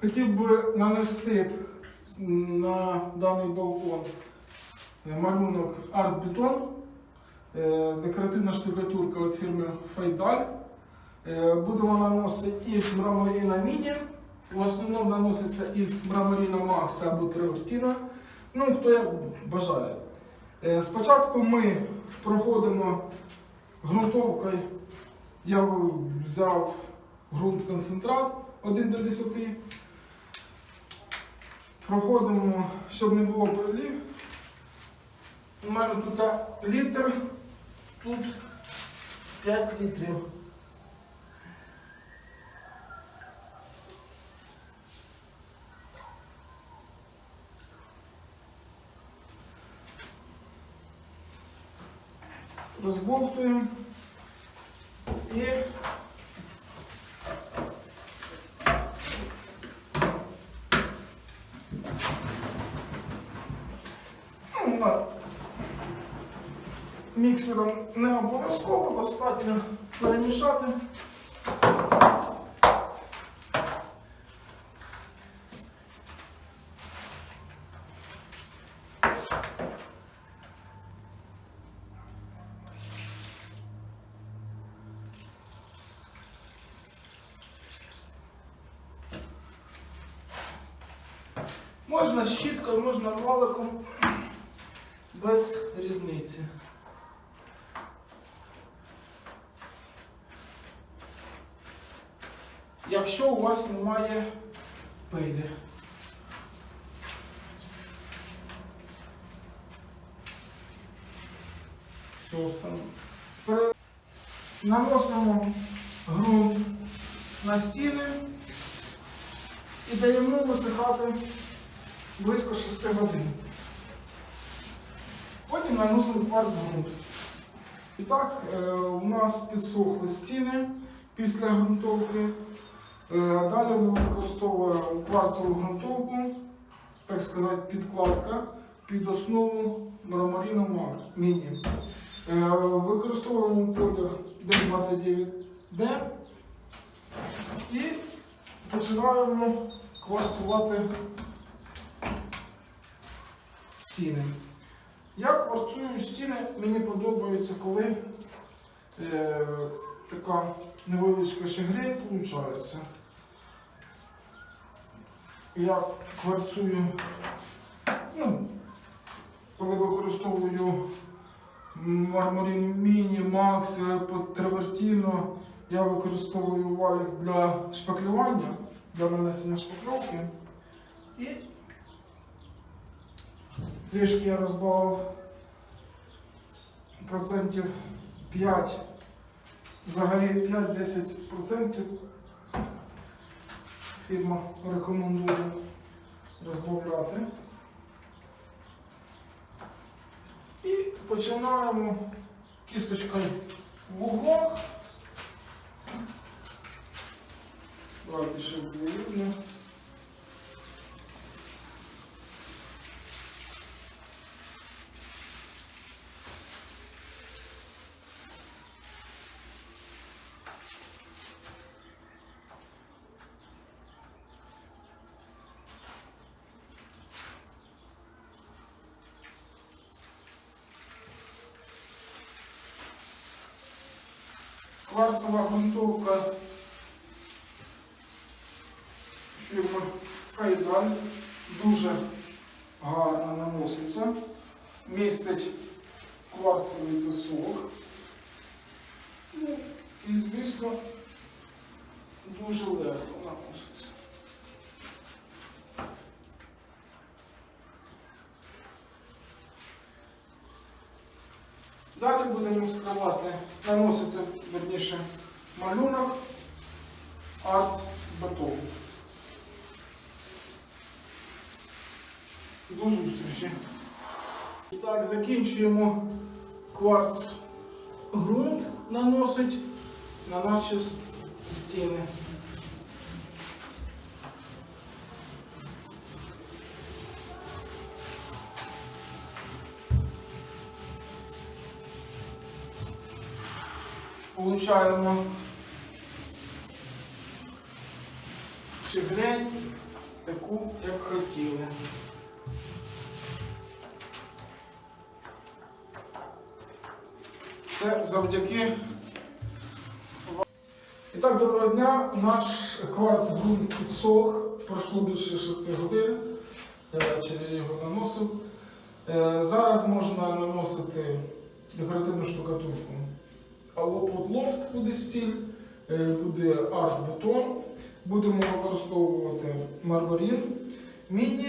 Хотів би нанести на даний балкон малюнок арт-бетон, е, декоративна штукатурка від фірми Фейдаль. Е, Будемо наносити із мраморіна міні. В основному наноситься із мраморіна Макс або Тревертіна. Ну, хто як бажає. Е, Спочатку ми проходимо ґрунтовкою. Я взяв ґрунт концентрат 1 до 10. Проходимо, щоб не було пролів. У мене тут літр, тут 5 літрів. Розбовтуємо і Ну, на- Міксером не обов'язково, достатньо перемішати. Можна щіткою, можна валиком, без різниці. Якщо у вас немає пилі. Наносимо ґрунт на стіни і даємо висихати близько 6 годин. Потім наносимо кварц ґрунт. І так, е, у нас підсохли стіни після ґрунтовки. Е, Далі ми використовуємо кварцеву ґрунтовку, так сказати, підкладка під основу мраморіна міні. Е, Використовуємо колір D29D і починаємо кварцувати стіни. Я кварцую стіни, мені подобається, коли е, така невеличка шагрень виходить. Я кварцую, ну, коли використовую мармурін міні, макс, тревертіно, я використовую валік для шпаклювання, для нанесення шпакльовки. І трішки я розбавив процентів 5, взагалі 5-10% фірма рекомендує розбавляти. І починаємо кісточкою в углах. Давайте ще видно. Кварцева грунтовка фірми Фейдаль дуже гарно наноситься, містить кварцевий пісок. Ну, і, звісно, дуже легко наноситься. Далі будемо вскривати, наносити, верніше, малюнок арт-бетон. До зустрічі. І так, закінчуємо кварц ґрунт наносить на наші с- стіни. Получаємо щегрень хотіли. Це завдяки. І так, доброго дня. Наш кварц ґрунт підсох. Пройшло більше 6 годин. Я ввечері його наносив. Е, Зараз можна наносити декоративну штукатурку. Лофт буде стіль, е, буде арт-бетон. Будемо використовувати маргарин. Міні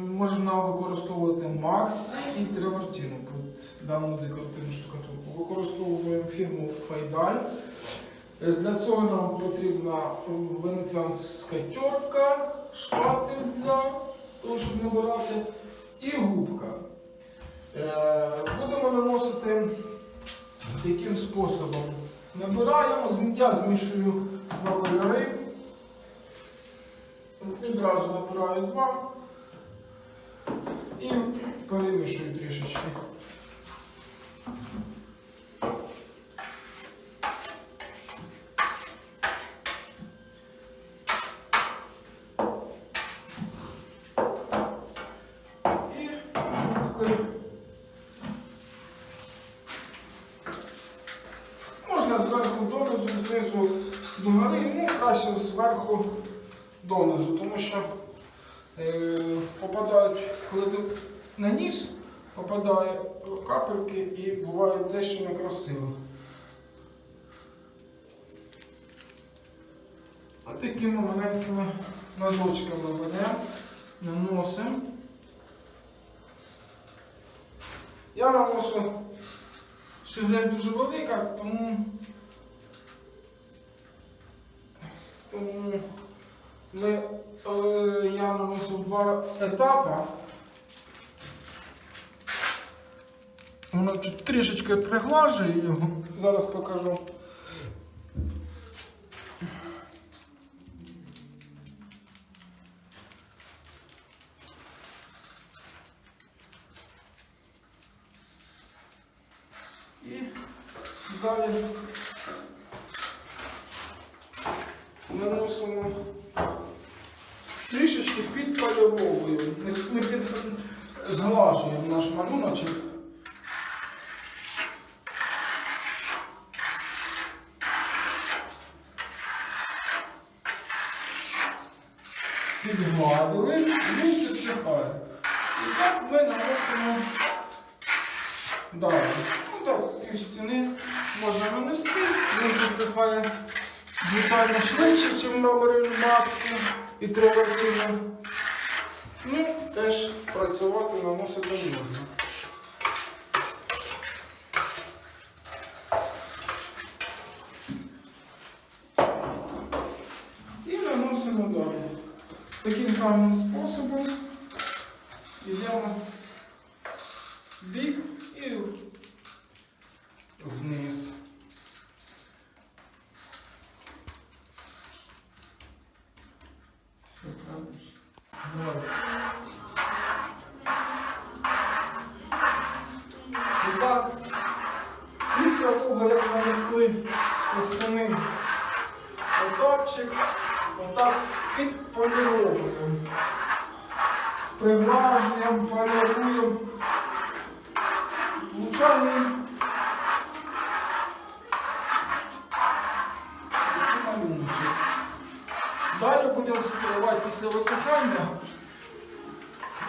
можна використовувати Макс і Тревартіну під дану декоративну штукатурку. Використовуємо фірму Файдаль. Е, Для цього нам потрібна венеціанська терка, шпатель для того, щоб набирати, і губка. Е, Будемо наносити таким способом. Набираємо, я змішую два кольори. Відразу набираю два і перемішую трішечки. І губкою. Можна зверху донизу, знизу догори, краще зверху донизу, тому що е, попадають, коли ти на ніс, попадає капельки і буває дещо некрасиво. А такими маленькими ножочками беремо, наносимо. Я наносу шеврель дуже велика, тому, ми, е, я наносив два етапи. Воно трішечки приглажує його. Зараз покажу. І далі наносимо трішечки підпальовуємо, не, не під, зглажуємо наш малюночок. Підгладили, він підсихає. І так ми наносимо далі. Ну так, пів стіни можна нанести, він підсихає звичайно швидше, ніж Marmarin Максі і Тревертина. Ну, теж працювати наносити можна. І наносимо далі. Таким самим способом йдемо бік і вниз. Все правильно. І так, після того, як нанесли основний етапчик, отак підполіровуємо. Приглажуємо, поліруємо. Получаємо такий малюночок. Далі будемо скривати після висихання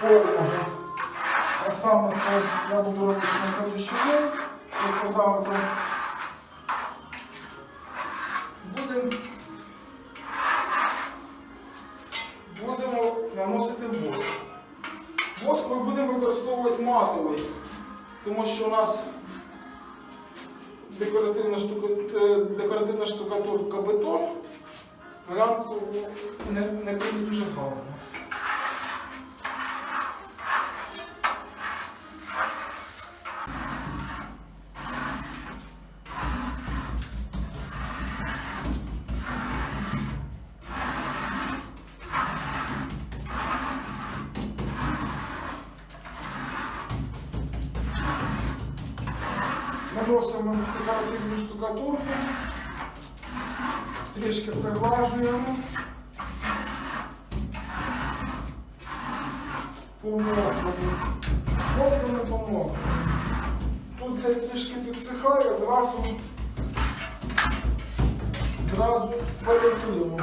повного. А саме це я буду робити на следующий день, як завтра. Тому що у нас декоративна, штука, е, декоративна штукатурка бетон глянцево не, не дуже гарно. наносимо на штукатурну штукатурку, трішки приглажуємо помокнемо. Мокнемо, помокнемо. Тут де трішки підсихає, зразу, зразу варіантуємо.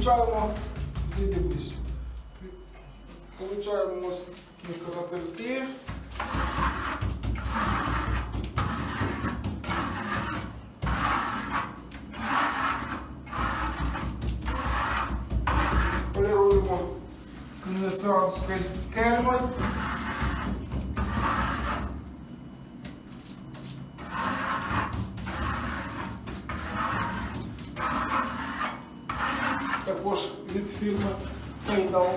Получаємо, іди дивись. Получаємо ось такі карательки. Поліруємо конденсаторський кельмою. Також від фірми Фейдал.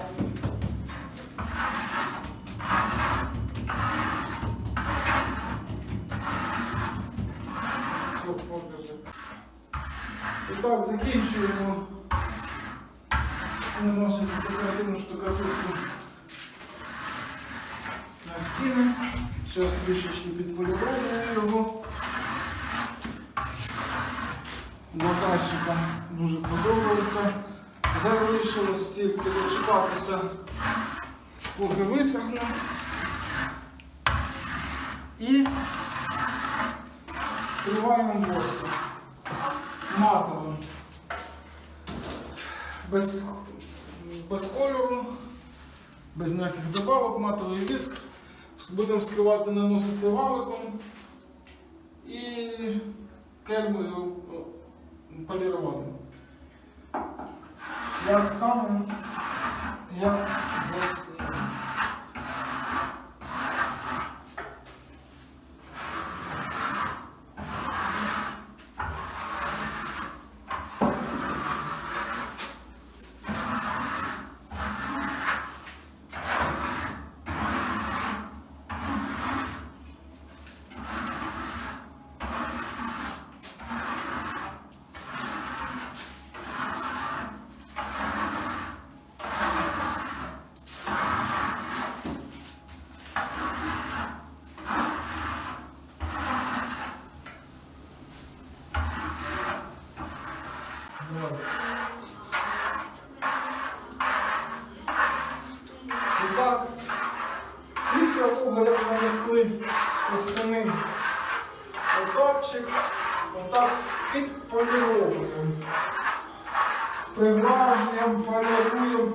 І так, закінчуємо. Наносимо декоративну штукатурку на стіни. Зараз трішечки підполіровуємо його. Заказчикам дуже подобається. Залишилось тільки дочекатися, поки висохне. І скриваємо воском матовим. Без, без кольору, без ніяких добавок, матовий віск. Будемо скривати, наносити валиком і кельмою о, полірувати. Як саме, як зараз. Давай. І так, після того, як нанесли пластини отапчик, отак підполіровуємо. Приглажуємо, поліруємо.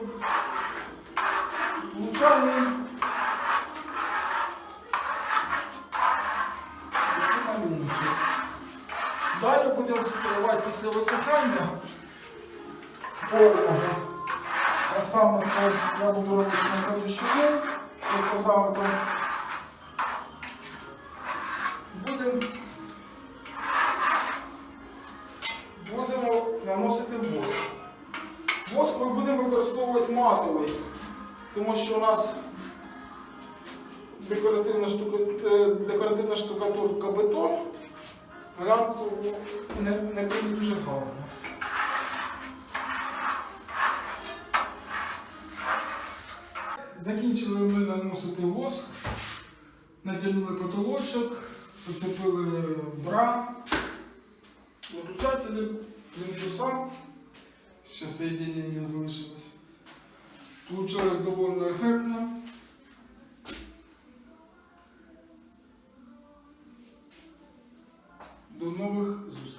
Получаємо такий малюночок. Далі будемо скривати після висихання повного. А саме це я буду робити на следующий день, тобто завтра. Тому що у нас декоративна, штука, е, декоративна штукатурка бетон глянцево не, не дуже гарно. Закінчили ми наносити воск, натягнули потолочок, поцепили бра, виключателі, плінтуса, ще соєдинення не залишилось. Получилось довольно ефектно. До нових зустрічей.